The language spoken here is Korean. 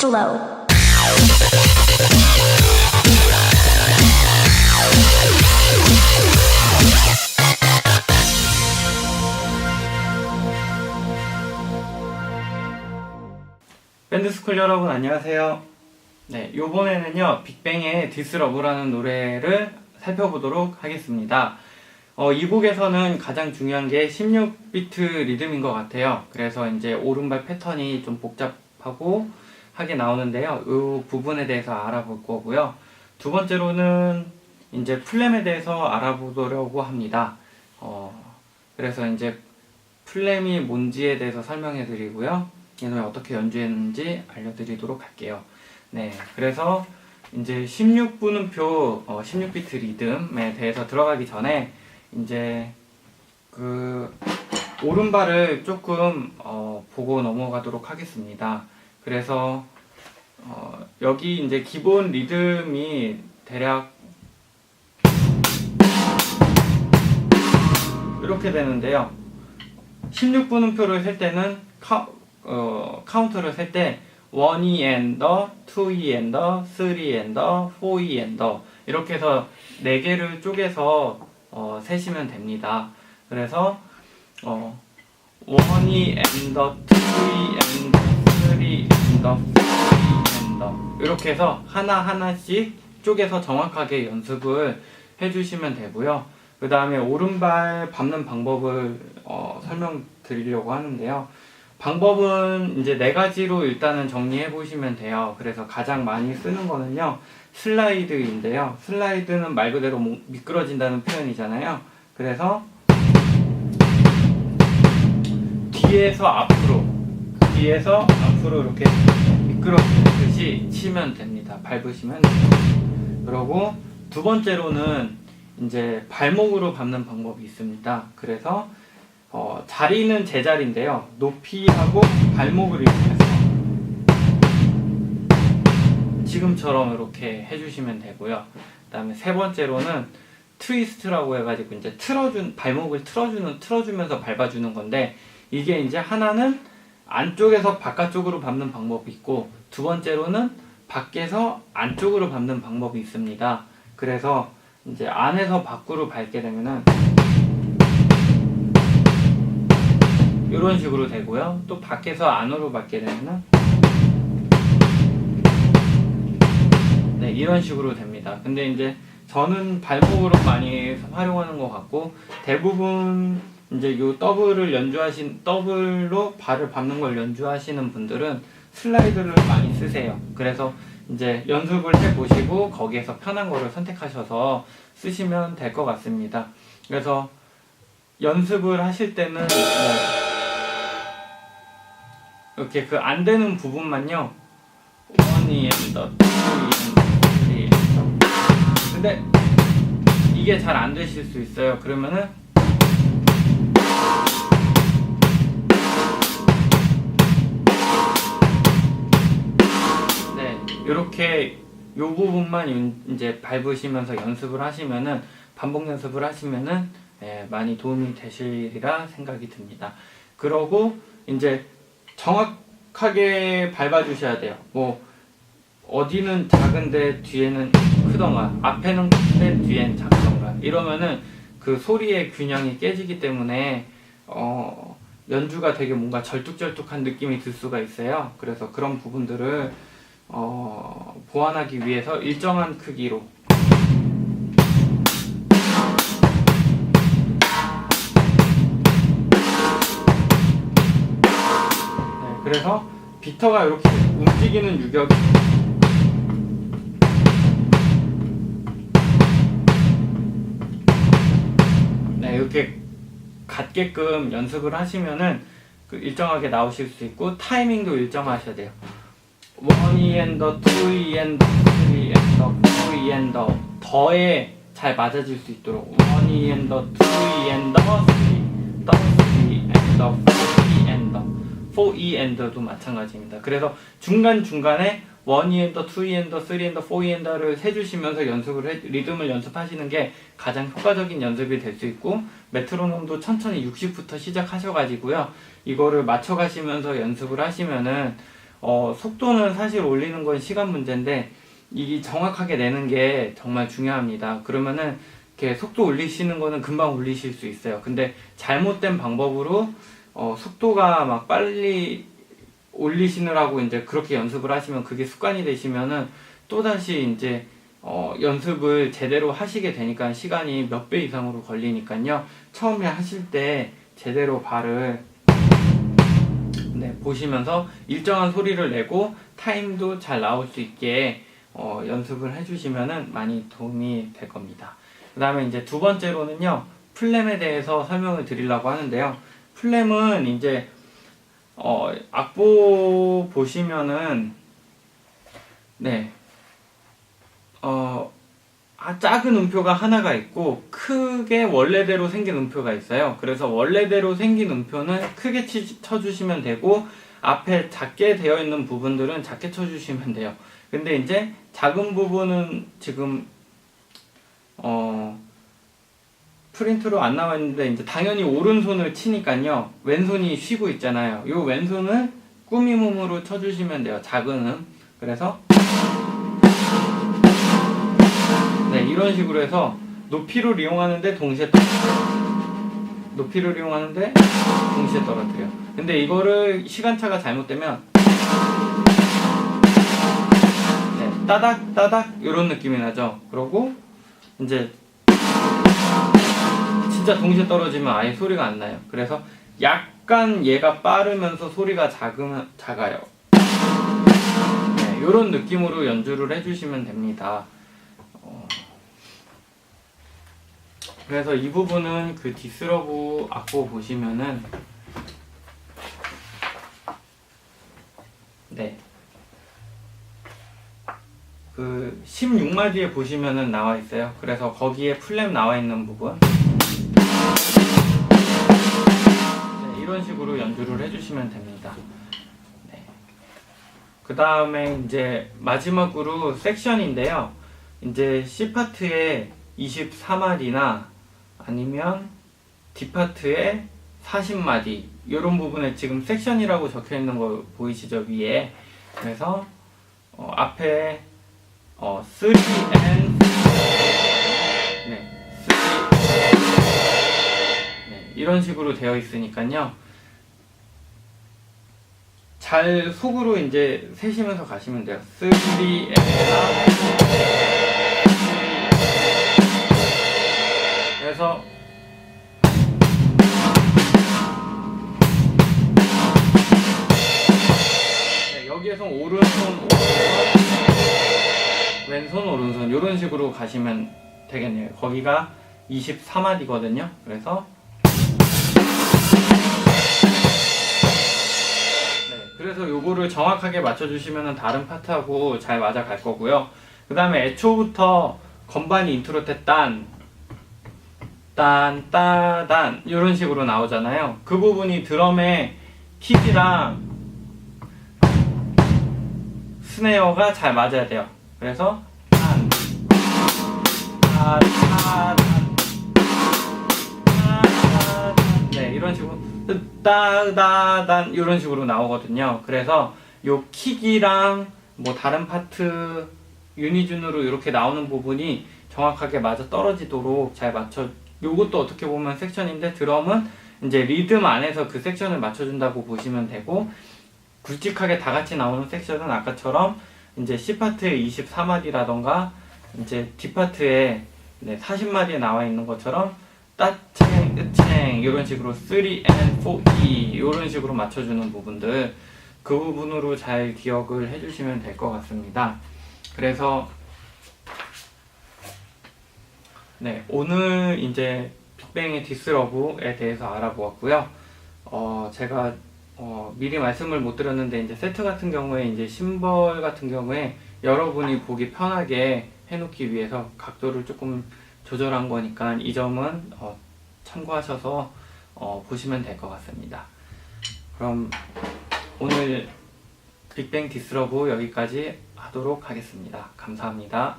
Stilo. 밴드스쿨 여러분 안녕하세요. 네, 요번에는요 빅뱅의 디스러브라는 노래를 살펴보도록 하겠습니다. 어, 이 곡에서는 가장 중요한 게 16비트 리듬인 것 같아요. 그래서 이제 오른발 패턴이 좀 복잡하고 하게 나오는데요. 이 부분에 대해서 알아볼 거고요. 두 번째로는 이제 플램에 대해서 알아보려고 합니다. 어, 그래서 이제 플램이 뭔지에 대해서 설명해 드리고요. 이 노래 어떻게 연주했는지 알려드리도록 할게요. 네, 그래서 이제 16분음표, 어, 16비트 리듬에 대해서 들어가기 전에 이제 그 오른발을 조금 어, 보고 넘어가도록 하겠습니다. 그래서 어, 여기 이제 기본 리듬이 대략 이렇게 되는데요. 16분음표를 셀 때는 카, 어, 카운터를 셀 때 1E 엔더, 2E 엔더, 3E 엔더, 4E 엔더 이렇게 해서 4개를 쪼개서 어, 세시면 됩니다. 그래서 어, 1E 엔더, 2E 엔 더, 3E 엔더, 4E 엔더 이렇게 해서 하나하나씩 쪼개서 정확하게 연습을 해주시면 되고요. 그 다음에 오른발 밟는 방법을 어, 설명드리려고 하는데요. 방법은 이제 네 가지로 일단은 정리해 보시면 돼요. 그래서 가장 많이 쓰는 거는요, 슬라이드인데요. 슬라이드는 말 그대로 뭐 미끄러진다는 표현이잖아요. 그래서 뒤에서 앞으로, 뒤에서 앞으로 이렇게 미끄러지듯이 치면 됩니다. 밟으시면. 그러고 두 번째로는 이제 발목으로 밟는 방법이 있습니다. 그래서 어, 자리는 제자리인데요. 높이하고 발목을 이용해서 지금처럼 이렇게 해주시면 되고요. 그 다음에 세 번째로는 트위스트라고 해가지고 이제 틀어준 발목을 틀어주는 틀어주면서 밟아주는 건데 이게 이제 하나는 안쪽에서 바깥쪽으로 밟는 방법이 있고 두 번째로는 밖에서 안쪽으로 밟는 방법이 있습니다. 그래서 이제 안에서 밖으로 밟게 되면은 이런 식으로 되고요. 또 밖에서 안으로 밟게 되면은 네 이런 식으로 됩니다. 근데 이제 저는 발목으로 많이 활용하는 것 같고 대부분 이제 요 더블을 연주하신 더블로 발을 밟는 걸 연주하시는 분들은 슬라이드를 많이 쓰세요. 그래서 이제 연습을 해 보시고 거기에서 편한 거를 선택하셔서 쓰시면 될 것 같습니다. 그래서 연습을 하실 때는 뭐 이렇게 그 안 되는 부분만요. 근데 이게 잘 안 되실 수 있어요. 그러면은 이렇게 요 부분만 인- 이제 밟으시면서 연습을 하시면은 반복 연습을 하시면은 예, 많이 도움이 되시리라 생각이 듭니다. 그러고 이제 정확하게 밟아주셔야 돼요. 뭐 어디는 작은데 뒤에는 크던가 앞에는 큰데 뒤엔 작던가 이러면은 그 소리의 균형이 깨지기 때문에 어, 연주가 되게 뭔가 절뚝절뚝한 느낌이 들 수가 있어요. 그래서 그런 부분들을 어, 보완하기 위해서 일정한 크기로 네, 그래서 비터가 이렇게 움직이는 유격이 네, 이렇게 같게끔 연습을 하시면은 그 일정하게 나오실 수 있고 타이밍도 일정하셔야 돼요. 원이 앤더, 투이 앤더, 쓰리 앤더, 포이 앤더 더에 잘 맞아질 수 있도록 원이 앤더, 투이 앤더, 쓰리, 더, 쓰리 앤더, 포이 앤더, 포이 앤더도 마찬가지입니다. 그래서 중간 중간에 원이 앤더, 투이 앤더, 쓰리 앤더, 포이 앤더를 세주시면서 연습을 해, 리듬을 연습하시는 게 가장 효과적인 연습이 될 수 있고 메트로놈도 천천히 60부터 시작하셔가지고요 이거를 맞춰가시면서 연습을 하시면은 어, 속도는 사실 올리는 건 시간 문제인데 이 정확하게 내는 게 정말 중요합니다. 그러면은 이렇게 속도 올리시는 거는 금방 올리실 수 있어요. 근데 잘못된 방법으로 어, 속도가 막 빨리 올리시느라고 이제 그렇게 연습을 하시면 그게 습관이 되시면은 또다시 이제 어, 연습을 제대로 하시게 되니까 시간이 몇 배 이상으로 걸리니까요. 처음에 하실 때 제대로 발을 네, 보시면서 일정한 소리를 내고 타임도 잘 나올 수 있게 어, 연습을 해주시면은 많이 도움이 될 겁니다. 그 다음에 이제 두 번째로는요, 플램에 대해서 설명을 드리려고 하는데요. 플램은 이제, 어, 악보 보시면은, 네, 어, 아, 작은 음표가 하나가 있고, 크게 원래대로 생긴 음표가 있어요. 그래서 원래대로 생긴 음표는 크게 치, 쳐주시면 되고, 앞에 작게 되어 있는 부분들은 작게 쳐주시면 돼요. 근데 이제 작은 부분은 지금 어 프린트로 안 나와 있는데 이제 당연히 오른손을 치니까요 왼손이 쉬고 있잖아요 요 왼손을 꾸미몸으로 쳐주시면 돼요 작은 음 그래서 이런 식으로 해서 높이를 이용하는데 동시에 떨- 높이를 이용하는데 동시에 떨어뜨려 근데 이거를 시간차가 잘못되면 네, 따닥 따닥 이런 느낌이 나죠. 그러고 이제 진짜 동시에 떨어지면 아예 소리가 안 나요. 그래서 약간 얘가 빠르면서 소리가 작으면 작아요. 네, 이런 느낌으로 연주를 해주시면 됩니다. 그래서 이 부분은 그 디스러브 악보 보시면은 네. 그 16마디에 보시면은 나와 있어요. 그래서 거기에 플랩 나와 있는 부분. 네, 이런 식으로 연주를 해주시면 됩니다. 네. 그 다음에 이제 마지막으로 섹션인데요. 이제 C 파트에 24마디나 아니면 D 파트에 40마디 이런 부분에 지금 섹션이라고 적혀 있는 거 보이시죠 위에? 그래서 어, 앞에 어, 3 and 네, 3 네, 이런 식으로 되어 있으니까요. 잘 속으로 이제 세시면서 가시면 돼요. 3 and 그래서 네, 여기에서 오른손, 오른손, 왼손, 오른손 이런 식으로 가시면 되겠네요. 거기가 24마디거든요. 그래서 네, 그래서 요거를 정확하게 맞춰주시면 다른 파트하고 잘 맞아갈 거고요. 그 다음에 애초부터 건반이 인트로 때 딴, 딴, 따 단 이런 식으로 나오잖아요. 그 부분이 드럼의 킥이랑 스네어가 잘 맞아야 돼요. 그래서 단, 다, 다, 단, 단. 네 이런 식으로 따다단 이런 식으로 나오거든요. 그래서 요 킥이랑 뭐 다른 파트 유니준으로 이렇게 나오는 부분이 정확하게 맞아 떨어지도록 잘 맞춰. 요것도 어떻게 보면 섹션인데 드럼은 이제 리듬 안에서 그 섹션을 맞춰준다고 보시면 되고 굵직하게 다 같이 나오는 섹션은 아까처럼 이제 C 파트에 24마디라던가 이제 D 파트에 네, 40마디에 나와 있는 것처럼 따챙, 으챙 이런 식으로 3 and 4, E 이런 식으로 맞춰주는 부분들 그 부분으로 잘 기억을 해주시면 될 것 같습니다. 그래서 네 오늘 이제 빅뱅의 디스러브에 대해서 알아보았고요. 어 제가 어, 미리 말씀을 못 드렸는데 이제 세트 같은 경우에 이제 심벌 같은 경우에 여러분이 보기 편하게 해놓기 위해서 각도를 조금 조절한 거니까 이 점은 어, 참고하셔서 어, 보시면 될 것 같습니다. 그럼 오늘 빅뱅 디스러브 여기까지 하도록 하겠습니다. 감사합니다.